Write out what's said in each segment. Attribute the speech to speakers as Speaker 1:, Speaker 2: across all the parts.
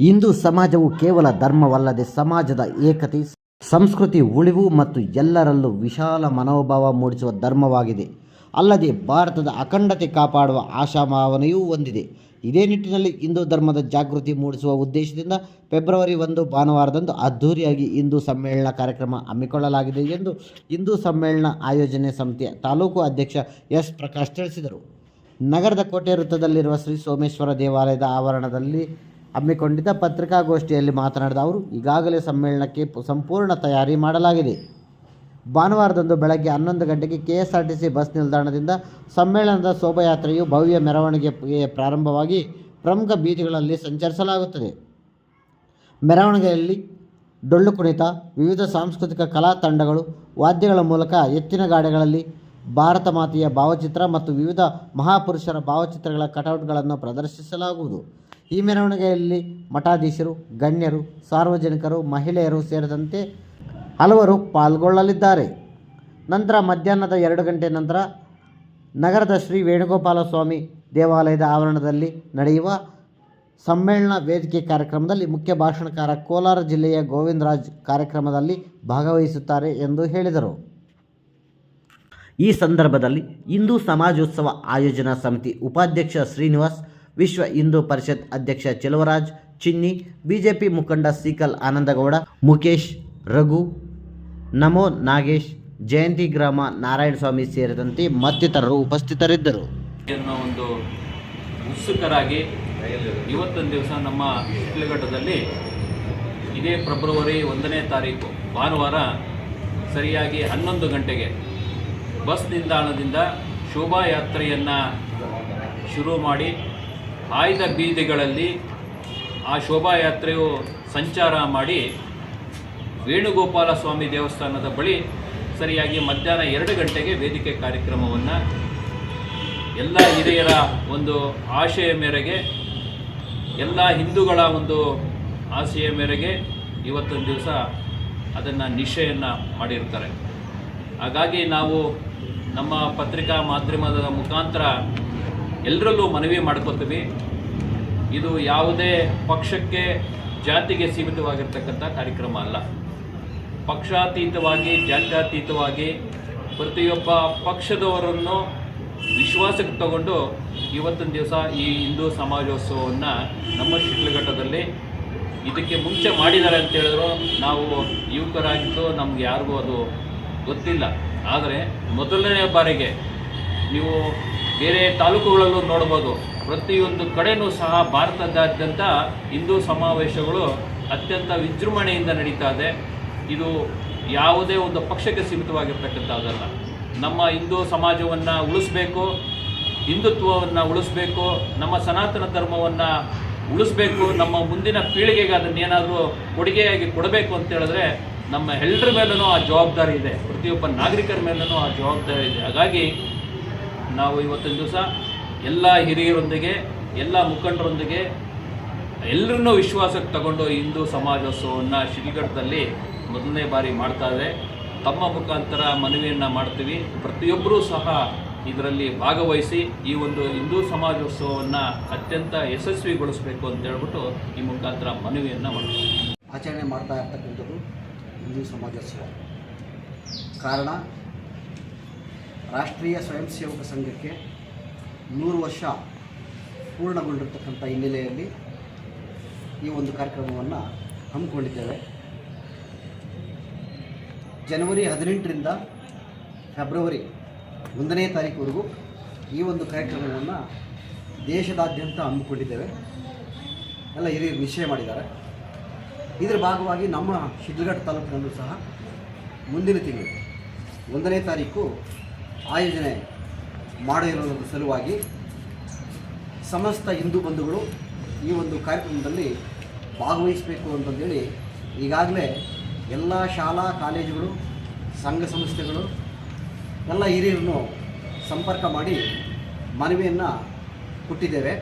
Speaker 1: ಹಿಂದೂ ಸಮಾಜವು ಕೇವಲ ಧರ್ಮವಲ್ಲದೆ ಸಮಾಜದ ಏಕತೆ, ಸಂಸ್ಕೃತಿ, ಉಳಿವು ಮತ್ತು ಎಲ್ಲರಲ್ಲೂ ವಿಶಾಲ ಮನೋಭಾವ ಮೂಡಿಸುವ ಧರ್ಮವಾಗಿದೆ. ಅಲ್ಲದೆ ಭಾರತದ ಅಖಂಡತೆ ಕಾಪಾಡುವ ಆಶಾಭಾವನೆಯೂ ಹೊಂದಿದೆ. ಇದೇ ನಿಟ್ಟಿನಲ್ಲಿ ಹಿಂದೂ ಧರ್ಮದ ಜಾಗೃತಿ ಮೂಡಿಸುವ ಉದ್ದೇಶದಿಂದ ಫೆಬ್ರವರಿ ಒಂದು ಭಾನುವಾರದಂದು ಅದ್ಧೂರಿಯಾಗಿ ಹಿಂದೂ ಸಮ್ಮೇಳನ ಕಾರ್ಯಕ್ರಮ ಹಮ್ಮಿಕೊಳ್ಳಲಾಗಿದೆ ಎಂದು ಹಿಂದೂ ಸಮ್ಮೇಳನ ಆಯೋಜನೆ ಸಮಿತಿಯ ತಾಲೂಕು ಅಧ್ಯಕ್ಷ ಎಸ್ ಪ್ರಕಾಶ್ ತಿಳಿಸಿದರು. ನಗರದ ಕೋಟೆ ವೃತ್ತದಲ್ಲಿರುವ ಶ್ರೀ ಸೋಮೇಶ್ವರ ದೇವಾಲಯದ ಆವರಣದಲ್ಲಿ ಹಮ್ಮಿಕೊಂಡಿದ್ದ ಪತ್ರಿಕಾಗೋಷ್ಠಿಯಲ್ಲಿ ಮಾತನಾಡಿದ ಅವರು, ಈಗಾಗಲೇ ಸಮ್ಮೇಳನಕ್ಕೆ ಸಂಪೂರ್ಣ ತಯಾರಿ ಮಾಡಲಾಗಿದೆ. ಭಾನುವಾರದಂದು ಬೆಳಗ್ಗೆ ಹನ್ನೊಂದು ಗಂಟೆಗೆ ಕೆಎಸ್ಆರ್ಟಿಸಿ ಬಸ್ ನಿಲ್ದಾಣದಿಂದ ಸಮ್ಮೇಳನದ ಶೋಭಾಯಾತ್ರೆಯು ಭವ್ಯ ಮೆರವಣಿಗೆ ಪ್ರಾರಂಭವಾಗಿ ಪ್ರಮುಖ ಬೀದಿಗಳಲ್ಲಿ ಸಂಚರಿಸಲಾಗುತ್ತದೆ. ಮೆರವಣಿಗೆಯಲ್ಲಿ ಡೊಳ್ಳು ಕುಣಿತ, ವಿವಿಧ ಸಾಂಸ್ಕೃತಿಕ ಕಲಾ ತಂಡಗಳು, ವಾದ್ಯಗಳ ಮೂಲಕ ಎತ್ತಿನ ಗಾಡಿಗಳಲ್ಲಿ ಭಾರತ ಮಾತೆಯ ಭಾವಚಿತ್ರ ಮತ್ತು ವಿವಿಧ ಮಹಾಪುರುಷರ ಭಾವಚಿತ್ರಗಳ ಕಟೌಟ್ಗಳನ್ನು ಪ್ರದರ್ಶಿಸಲಾಗುವುದು. ಈ ಮೆರವಣಿಗೆಯಲ್ಲಿ ಮಠಾಧೀಶರು, ಗಣ್ಯರು, ಸಾರ್ವಜನಿಕರು, ಮಹಿಳೆಯರು ಸೇರಿದಂತೆ ಹಲವರು ಪಾಲ್ಗೊಳ್ಳಲಿದ್ದಾರೆ. ನಂತರ ಮಧ್ಯಾಹ್ನದ ಎರಡು ಗಂಟೆ ನಂತರ ನಗರದ ಶ್ರೀ ವೇಣುಗೋಪಾಲ ಸ್ವಾಮಿ ದೇವಾಲಯದ ಆವರಣದಲ್ಲಿ ನಡೆಯುವ ಸಮ್ಮೇಳನ ವೇದಿಕೆ ಕಾರ್ಯಕ್ರಮದಲ್ಲಿ ಮುಖ್ಯ ಭಾಷಣಕಾರ ಕೋಲಾರ ಜಿಲ್ಲೆಯ ಗೋವಿಂದರಾಜ್ ಕಾರ್ಯಕ್ರಮದಲ್ಲಿ ಭಾಗವಹಿಸುತ್ತಾರೆ ಎಂದು ಹೇಳಿದರು. ಈ ಸಂದರ್ಭದಲ್ಲಿ ಹಿಂದೂ ಸಮಾಜೋತ್ಸವ ಆಯೋಜನಾ ಸಮಿತಿ ಉಪಾಧ್ಯಕ್ಷ ಶ್ರೀನಿವಾಸ್ ವಿಶ್ವ ಹಿಂದೂ ಪರಿಷತ್ ಅಧ್ಯಕ್ಷ ಚೆಲುವರಾಜ್, ಚಿನ್ನಿ, ಬಿಜೆಪಿ ಮುಖಂಡ ಸೀಕಲ್ ಆನಂದಗೌಡ ಮುಖೇಶ್ ರಘು, ನಮೋ ನಾಗೇಶ್, ಜಯಂತಿ ಗ್ರಾಮ ನಾರಾಯಣಸ್ವಾಮಿ ಸೇರಿದಂತೆ ಮತ್ತಿತರರು ಉಪಸ್ಥಿತರಿದ್ದರು.
Speaker 2: ಒಂದು ಉತ್ಸುಕರಾಗಿ ಇವತ್ತೊಂದು ದಿವಸ ನಮ್ಮ ಶಿಡ್ಲಘಟ್ಟದಲ್ಲಿ ಇದೇ ಫೆಬ್ರವರಿ ಒಂದನೇ ತಾರೀಕು ಭಾನುವಾರ ಸರಿಯಾಗಿ ಹನ್ನೊಂದು ಗಂಟೆಗೆ ಬಸ್ ನಿಲ್ದಾಣದಿಂದ ಶೋಭಾಯಾತ್ರೆಯನ್ನು ಶುರು ಮಾಡಿ ಆಯ್ದ ಬೀದಿಗಳಲ್ಲಿ ಆ ಶೋಭಾಯಾತ್ರೆಯು ಸಂಚಾರ ಮಾಡಿ ವೇಣುಗೋಪಾಲ ಸ್ವಾಮಿ ದೇವಸ್ಥಾನದ ಬಳಿ ಸರಿಯಾಗಿ ಮಧ್ಯಾಹ್ನ ಎರಡು ಗಂಟೆಗೆ ವೇದಿಕೆ ಕಾರ್ಯಕ್ರಮವನ್ನು ಎಲ್ಲ ಹಿರಿಯರ ಒಂದು ಆಶಯ ಮೇರೆಗೆ, ಎಲ್ಲ ಹಿಂದೂಗಳ ಒಂದು ಆಸೆಯ ಮೇರೆಗೆ ಇವತ್ತೊಂದು ದಿವಸ ಅದನ್ನು ನಿಶ್ಚಯನ್ನು ಮಾಡಿರ್ತಾರೆ. ಹಾಗಾಗಿ ನಾವು ನಮ್ಮ ಪತ್ರಿಕಾ ಮಾಧ್ಯಮದ ಮುಖಾಂತರ ಎಲ್ಲರಲ್ಲೂ ಮನವಿ ಮಾಡ್ಕೋತೀವಿ. ಇದು ಯಾವುದೇ ಪಕ್ಷಕ್ಕೆ ಜಾತಿಗೆ ಸೀಮಿತವಾಗಿರ್ತಕ್ಕಂಥ ಕಾರ್ಯಕ್ರಮ ಅಲ್ಲ. ಪಕ್ಷಾತೀತವಾಗಿ, ಜಾತ್ಯಾತೀತವಾಗಿ ಪ್ರತಿಯೊಬ್ಬ ಪಕ್ಷದವರನ್ನು ವಿಶ್ವಾಸಕ್ಕೆ ತಗೊಂಡು ಇವತ್ತಿನ ದಿವಸ ಈ ಹಿಂದೂ ಸಮಾಜೋತ್ಸವವನ್ನು ನಮ್ಮ ಶಿಡ್ಲಘಟ್ಟದಲ್ಲಿ ಇದಕ್ಕೆ ಮುಂಚೆ ಮಾಡಿದ್ದಾರೆ ಅಂತ ಹೇಳಿದ್ರು. ನಾವು ಯುವಕರಾಗಿದ್ದು ನಮ್ಗೆ ಯಾರಿಗೂ ಅದು ಗೊತ್ತಿಲ್ಲ. ಆದರೆ ಮೊದಲನೇ ಬಾರಿಗೆ ನೀವು ಬೇರೆ ತಾಲೂಕುಗಳಲ್ಲೂ ನೋಡ್ಬೋದು ಪ್ರತಿಯೊಂದು ಕಡೆಯೂ ಸಹ ಭಾರತದಾದ್ಯಂತ ಹಿಂದೂ ಸಮಾವೇಶಗಳು ಅತ್ಯಂತ ವಿಜೃಂಭಣೆಯಿಂದ ನಡೀತಾ ಇದೆ. ಇದು ಯಾವುದೇ ಒಂದು ಪಕ್ಷಕ್ಕೆ ಸೀಮಿತವಾಗಿರ್ತಕ್ಕಂಥದ್ದಲ್ಲ. ನಮ್ಮ ಹಿಂದೂ ಸಮಾಜವನ್ನು ಉಳಿಸ್ಬೇಕು, ಹಿಂದುತ್ವವನ್ನು ಉಳಿಸ್ಬೇಕು, ನಮ್ಮ ಸನಾತನ ಧರ್ಮವನ್ನು ಉಳಿಸ್ಬೇಕು, ನಮ್ಮ ಮುಂದಿನ ಪೀಳಿಗೆಗೆ ಅದನ್ನೇನಾದರೂ ಕೊಡುಗೆಯಾಗಿ ಕೊಡಬೇಕು ಅಂತ ಹೇಳಿದ್ರೆ ನಮ್ಮ ಎಲ್ಲರ ಮೇಲೂ ಆ ಜವಾಬ್ದಾರಿ ಇದೆ. ಪ್ರತಿಯೊಬ್ಬ ನಾಗರಿಕರ ಮೇಲೂ ಆ ಜವಾಬ್ದಾರಿ ಇದೆ. ಹಾಗಾಗಿ ನಾವು ಇವತ್ತಿನ ದಿವಸ ಎಲ್ಲ ಹಿರಿಯರೊಂದಿಗೆ, ಎಲ್ಲ ಮುಖಂಡರೊಂದಿಗೆ ಎಲ್ಲರನ್ನೂ ವಿಶ್ವಾಸಕ್ಕೆ ತಗೊಂಡು ಹಿಂದೂ ಸಮಾಜೋತ್ಸವವನ್ನು ಶ್ರೀಘಟ್ಟದಲ್ಲಿ ಮೊದಲನೇ ಬಾರಿ ಮಾಡ್ತಾ ಇದೆ ತಮ್ಮ ಮುಖಾಂತರ ಮನವಿಯನ್ನು ಮಾಡ್ತೀವಿ. ಪ್ರತಿಯೊಬ್ಬರೂ ಸಹ ಇದರಲ್ಲಿ ಭಾಗವಹಿಸಿ ಈ ಒಂದು ಹಿಂದೂ ಸಮಾಜೋತ್ಸವವನ್ನು ಅತ್ಯಂತ ಯಶಸ್ವಿಗೊಳಿಸಬೇಕು ಅಂತ ಹೇಳ್ಬಿಟ್ಟು ಈ ಮುಖಾಂತರ ಮನವಿಯನ್ನು ಮಾಡ್ತೀವಿ.
Speaker 3: ಆಚರಣೆ ಮಾಡ್ತಾ ಇರ್ತಕ್ಕಂಥದ್ದು ಹಿಂದೂ ಸಮಾಜೋತ್ಸವ. ಕಾರಣ ರಾಷ್ಟ್ರೀಯ ಸ್ವಯಂ ಸೇವಕ ಸಂಘಕ್ಕೆ ನೂರು ವರ್ಷ ಪೂರ್ಣಗೊಂಡಿರ್ತಕ್ಕಂಥ ಹಿನ್ನೆಲೆಯಲ್ಲಿ ಈ ಒಂದು ಕಾರ್ಯಕ್ರಮವನ್ನು ಹಮ್ಮಿಕೊಂಡಿದ್ದೇವೆ. ಜನವರಿ ಹದಿನೆಂಟರಿಂದ ಫೆಬ್ರವರಿ ಒಂದನೇ ತಾರೀಕುವರೆಗೂ ಈ ಒಂದು ಕಾರ್ಯಕ್ರಮವನ್ನು ದೇಶದಾದ್ಯಂತ ಹಮ್ಮಿಕೊಂಡಿದ್ದೇವೆ. ಎಲ್ಲ ಹಿರಿಯರು ನಿಶ್ಚಯ ಮಾಡಿದ್ದಾರೆ. ಇದರ ಭಾಗವಾಗಿ ನಮ್ಮ ಶಿಡ್ಲಘಟ್ಟ ತಾಲೂಕಿನಲ್ಲೂ ಸಹ ಮುಂದಿನ ತಿಂಗಳು ಒಂದನೇ ತಾರೀಕು ಆಯೋಜನೆ ಮಾಡಿರುವುದರ ಸಲುವಾಗಿ ಸಮಸ್ತ ಹಿಂದೂ ಬಂಧುಗಳು ಈ ಒಂದು ಕಾರ್ಯಕ್ರಮದಲ್ಲಿ ಭಾಗವಹಿಸಬೇಕು ಅಂತಂದೇಳಿ ಈಗಾಗಲೇ ಎಲ್ಲ ಶಾಲಾ, ಕಾಲೇಜುಗಳು, ಸಂಘ ಸಂಸ್ಥೆಗಳು, ಎಲ್ಲ ಹಿರಿಯರನ್ನು ಸಂಪರ್ಕ ಮಾಡಿ ಮನವಿಯನ್ನು ಕೊಟ್ಟಿದ್ದೇವೆ.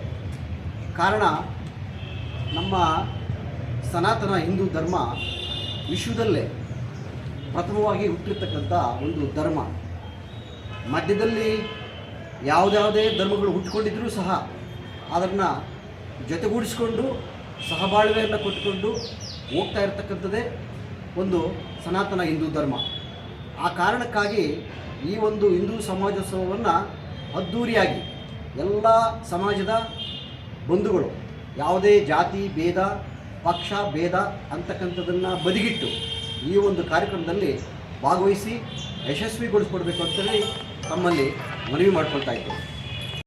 Speaker 3: ಕಾರಣ ನಮ್ಮ ಸನಾತನ ಹಿಂದೂ ಧರ್ಮ ವಿಶ್ವದಲ್ಲೇ ಪ್ರಥಮವಾಗಿ ಹುಟ್ಟಿರ್ತಕ್ಕಂಥ ಒಂದು ಧರ್ಮ. ಮಧ್ಯದಲ್ಲಿ ಯಾವುದ್ಯಾವುದೇ ಧರ್ಮಗಳು ಹುಟ್ಕೊಂಡಿದ್ರೂ ಸಹ ಅದನ್ನು ಜೊತೆಗೂಡಿಸಿಕೊಂಡು ಸಹಬಾಳ್ವೆಯನ್ನು ಕೊಟ್ಟುಕೊಂಡು ಹೋಗ್ತಾ ಇರತಕ್ಕಂಥದ್ದೇ ಒಂದು ಸನಾತನ ಹಿಂದೂ ಧರ್ಮ. ಆ ಕಾರಣಕ್ಕಾಗಿ ಈ ಒಂದು ಹಿಂದೂ ಸಮಾಜೋತ್ಸವವನ್ನು ಅದ್ಧೂರಿಯಾಗಿ ಎಲ್ಲ ಸಮಾಜದ ಬಂಧುಗಳು, ಯಾವುದೇ ಜಾತಿ, ಭೇದ, ಪಕ್ಷ, ಭೇದ ಅಂತಕ್ಕಂಥದ್ದನ್ನು ಬದಿಗಿಟ್ಟು ಈ ಒಂದು ಕಾರ್ಯಕ್ರಮದಲ್ಲಿ ಭಾಗವಹಿಸಿ ಯಶಸ್ವಿಗೊಳಿಸ್ಕೊಡ್ಬೇಕು ಅಂತೇಳಿ ತಮ್ಮಲ್ಲಿ ಮನವಿ ಮಾಡ್ಕೊಳ್ತಾ ಇದ್ದೇವೆ